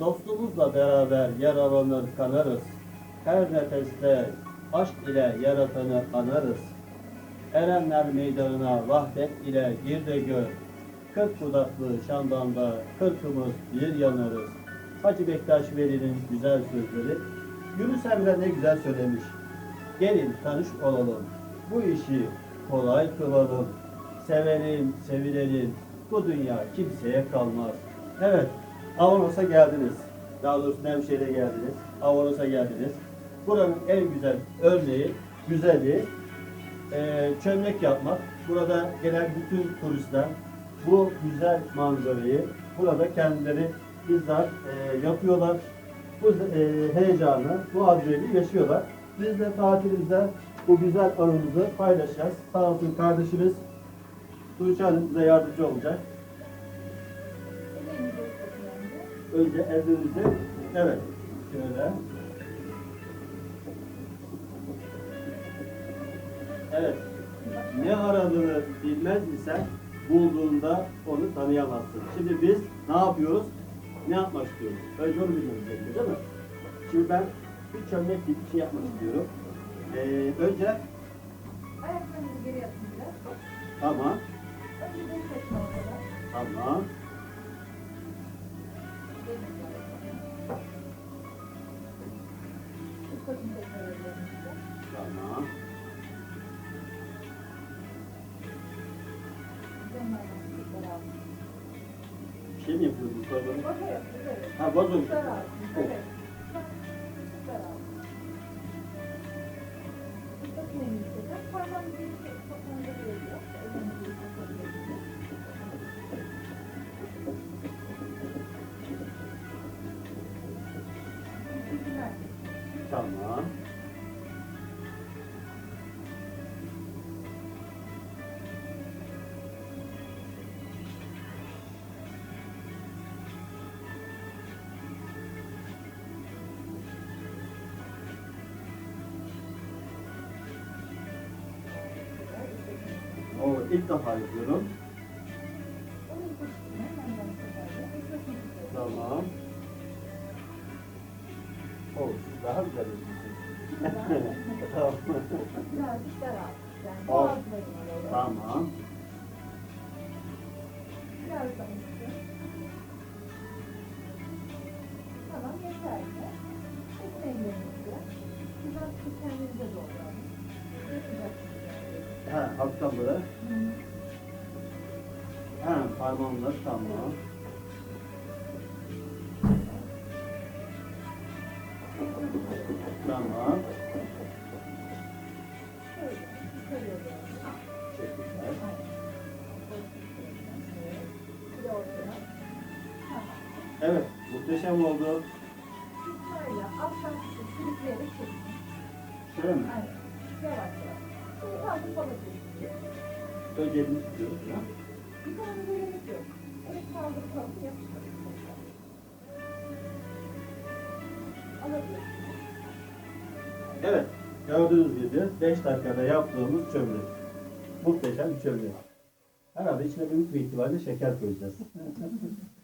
Dostumuzla beraber yaralanır kanarız. Her nefeste aşk ile yaratanı anarız. Erenler meydanına vahdet ile gir de gör. Kırk dudaklı şandanda kırkımız bir yanarız. Hacı Bektaş Veli'nin güzel sözleri. Yunus Emre ne güzel söylemiş. Gelin tanış olalım. Bu işi kolay kılalım. Sevelim, sevilelim. Bu dünya kimseye kalmaz. Evet, Avanos'a geldiniz. Daha doğrusu Nevşehir'e geldiniz. Avanos'a geldiniz. Buranın en güzel örneği, güzeli eee çömlek yapmak. Burada gelen bütün turistler bu güzel manzarayı burada kendileri bizzat eee, yapıyorlar. Bu eee, heyecanı, bu adrenalini yaşıyorlar. Biz de tatilimizde bu güzel anımızı paylaşacağız. Sağ olsun kardeşimiz Tuğçe Hanım bize yardımcı olacak. Önce ellerimizi, evet, şöyle. Evet, ne aradığını bilmez isen bulduğunda onu tanıyamazsın. Şimdi biz ne yapıyoruz? Ne yapmak istiyoruz? Önce onu bilmemiz gerekiyor değil mi? Şimdi ben bir çömlek gibi bir şey yapmak istiyorum. Ee, önce, Ayaklarınızı geri yatın biraz. tamam, Önce ortada. tamam, tamam. Dönmeden tekrar alın. Bir şey mi yapıyoruz bu sırada? Boşa yapın, ilk defa yapıyorum. Tamam. O siz daha güzel yapıyorsunuz. tamam. Birazcık daralt. Yani Ol. Tamam. Biraz da üstü. Tamam yeterli. Çekin ellerinizi. Biraz kendinize doğru alın. Yapacaksınız. Ha, böyle. Hı. Ha, parmağımla tamam. Tamam. Evet. Muhteşem oldu. Alttan sürükleyerek çekin. Şöyle mi? Aynen. Yavaş yavaş. Önce elini tutuyoruz ya. Yukarıda gerek yok. Evet kaldırıp alıp yapıştırın. Alabilirsiniz. Evet, gördüğünüz gibi 5 dakikada yaptığımız çömlek. Muhteşem bir çömlek. Herhalde içine büyük bir ihtimalle şeker koyacağız.